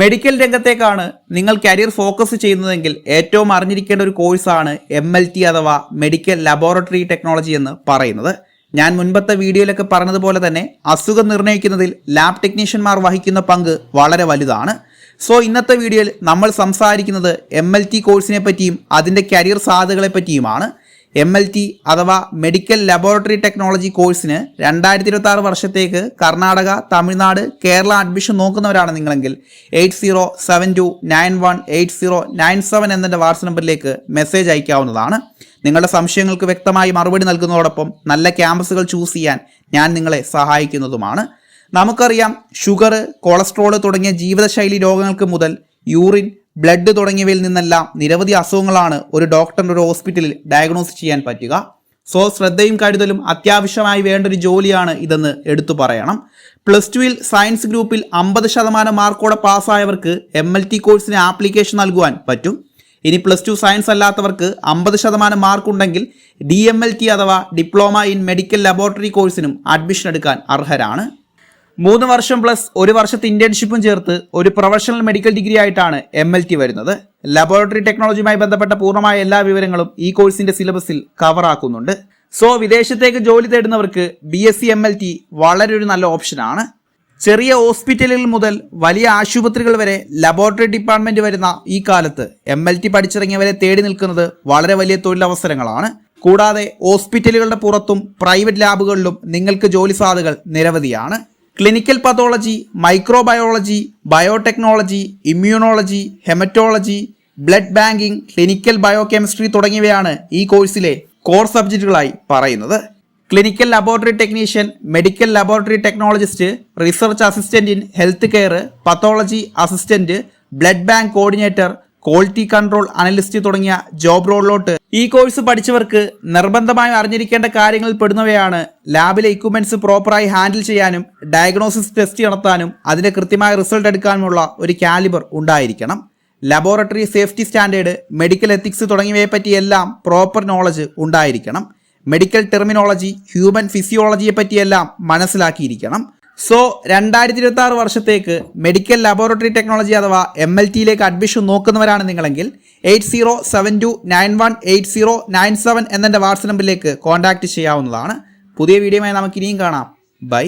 Medical രംഗത്തേക്കാണ് നിങ്ങൾ career focus ചെയ്യുന്നതെങ്കിൽ ഏറ്റവും അറിഞ്ഞിരിക്കേണ്ട ഒരു കോഴ്സാണ് എം എൽ ടി അഥവാ മെഡിക്കൽ ലബോറട്ടറി ടെക്നോളജി എന്ന് പറയുന്നത്. ഞാൻ മുൻപത്തെ വീഡിയോയിലൊക്കെ പറഞ്ഞതുപോലെ തന്നെ അസുഖം നിർണയിക്കുന്നതിൽ ലാബ് ടെക്നീഷ്യന്മാർ വഹിക്കുന്ന പങ്ക് വളരെ വലുതാണ്. സോ ഇന്നത്തെ വീഡിയോയിൽ നമ്മൾ സംസാരിക്കുന്നത് എം എൽ ടി കോഴ്സിനെ പറ്റിയും അതിന്റെ കരിയർ സാധ്യതകളെ പറ്റിയുമാണ്. എം എൽ ടി അഥവാ മെഡിക്കൽ ലബോറട്ടറി ടെക്നോളജി കോഴ്സിന് രണ്ടായിരത്തി ഇരുപത്തി ആറ് വർഷത്തേക്ക് കർണാടക തമിഴ്നാട് കേരള അഡ്മിഷൻ നോക്കുന്നവരാണ് നിങ്ങളെങ്കിൽ eight zero seven two nine one eight zero nine seven എന്നതിന്റെ വാട്സ് നമ്പറിലേക്ക് മെസ്സേജ് അയക്കാവുന്നതാണ്. നിങ്ങളുടെ സംശയങ്ങൾക്ക് വ്യക്തമായി മറുപടി നൽകുന്നതോടൊപ്പം നല്ല ക്യാമ്പസുകൾ ചൂസ് ചെയ്യാൻ ഞാൻ നിങ്ങളെ സഹായിക്കുന്നതുമാണ്. നമുക്കറിയാം ഷുഗർ കൊളസ്ട്രോൾ തുടങ്ങിയ ജീവിതശൈലി രോഗങ്ങൾക്ക് മുതൽ യൂറിൻ ബ്ലഡ് തുടങ്ങിയവയിൽ നിന്നെല്ലാം നിരവധി അസുഖങ്ങളാണ് ഒരു ഡോക്ടറിന്റെ ഒരു ഹോസ്പിറ്റലിൽ ഡയഗ്നോസ് ചെയ്യാൻ പറ്റുക. സോ ശ്രദ്ധയും കരുതലും അത്യാവശ്യമായി വേണ്ട ഒരു ജോലിയാണ് ഇതെന്ന് എടുത്തു പറയണം. പ്ലസ് ടുവിൽ സയൻസ് ഗ്രൂപ്പിൽ അമ്പത് ശതമാനം മാർക്കോടെ പാസ്സായവർക്ക് എം എൽ ടി കോഴ്സിന് ആപ്ലിക്കേഷൻ നൽകുവാൻ പറ്റും. ഇനി പ്ലസ് ടു സയൻസ് അല്ലാത്തവർക്ക് അമ്പത് ശതമാനം മാർക്ക് ഉണ്ടെങ്കിൽ ഡി എം എൽ ടി അഥവാ ഡിപ്ലോമ ഇൻ മെഡിക്കൽ ലബോറട്ടറി കോഴ്സിനും അഡ്മിഷൻ എടുക്കാൻ അർഹരാണ്. മൂന്ന് വർഷം പ്ലസ് ഒരു വർഷത്തെ ഇന്റേൺഷിപ്പും ചേർത്ത് ഒരു പ്രൊഫഷണൽ മെഡിക്കൽ ഡിഗ്രി ആയിട്ടാണ് എം എൽ ടി വരുന്നത്. ലബോറട്ടറി ടെക്നോളജിയുമായി ബന്ധപ്പെട്ട പൂർണമായ എല്ലാ വിവരങ്ങളും ഈ കോഴ്സിന്റെ സിലബസിൽ കവർ ആക്കുന്നുണ്ട്. സോ വിദേശത്തേക്ക് ജോലി തേടുന്നവർക്ക് B S C M L T വളരെ ഒരു നല്ല ഓപ്ഷനാണ് ചെറിയ ഹോസ്പിറ്റലുകൾ മുതൽ വലിയ ആശുപത്രികൾ വരെ ലബോറട്ടറി ഡിപ്പാർട്ട്മെന്റ് വരുന്ന ഈ കാലത്ത് എം എൽ ടി പഠിച്ചിറങ്ങിയവരെ തേടി നിൽക്കുന്നത് വളരെ വലിയ തൊഴിലവസരങ്ങളാണ്. കൂടാതെ ഹോസ്പിറ്റലുകളുടെ പുറത്തും പ്രൈവറ്റ് ലാബുകളിലും നിങ്ങൾക്ക് ജോലി സാധ്യതകൾ നിരവധിയാണ്. Clinical pathology microbiology biotechnology immunology haematology blood banking clinical biochemistry തുടങ്ങിയവയാണ് ഈ കോഴ്സിലെ കോർ സബ്ജക്റ്റുകളായി പറയുന്നത്. Clinical laboratory technician medical laboratory technologist research assistant in health care pathology assistant blood bank coordinator quality control analyst തുടങ്ങിയ ജോബ് റോളിലോട്ട്. ഈ course പഠിച്ചവർക്ക് നിർബന്ധമായും അറിഞ്ഞിരിക്കേണ്ട കാര്യങ്ങളിൽ പെടുന്നവയാണ് ലാബിലെ ഇക്വിപ്മെന്റ്സ് പ്രോപ്പറായി ഹാൻഡിൽ ചെയ്യാനും ഡയഗ്നോസിസ് ടെസ്റ്റ് നടത്താനും അതിന്റെ കൃത്യമായ റിസൾട്ട് എടുക്കാനുമുള്ള ഒരു കാലിബർ ഉണ്ടായിരിക്കണം. Laboratory safety standard medical ethics തുടങ്ങിയവയെ പറ്റിയെല്ലാം പ്രോപ്പർ നോളജ് ഉണ്ടായിരിക്കണം. മെഡിക്കൽ ടെർമിനോളജി ഹ്യൂമൻ ഫിസിയോളജിയെ പറ്റിയെല്ലാം മനസ്സിലാക്കിയിരിക്കണം. സോ രണ്ടായിരത്തി ഇരുപത്തി ആറ് വർഷത്തേക്ക് മെഡിക്കൽ ലബോറട്ടറി ടെക്നോളജി അഥവാ എം എൽ ടിയിലേക്ക് അഡ്മിഷൻ നോക്കുന്നവരാണ് നിങ്ങളെങ്കിൽ eight zero seven two nine one eight zero nine seven എന്നെ വാട്സ് നമ്പറിലേക്ക് കോൺടാക്ട് ചെയ്യാവുന്നതാണ്. പുതിയ വീഡിയോയുമായി നമുക്ക് ഇനിയും കാണാം. ബൈ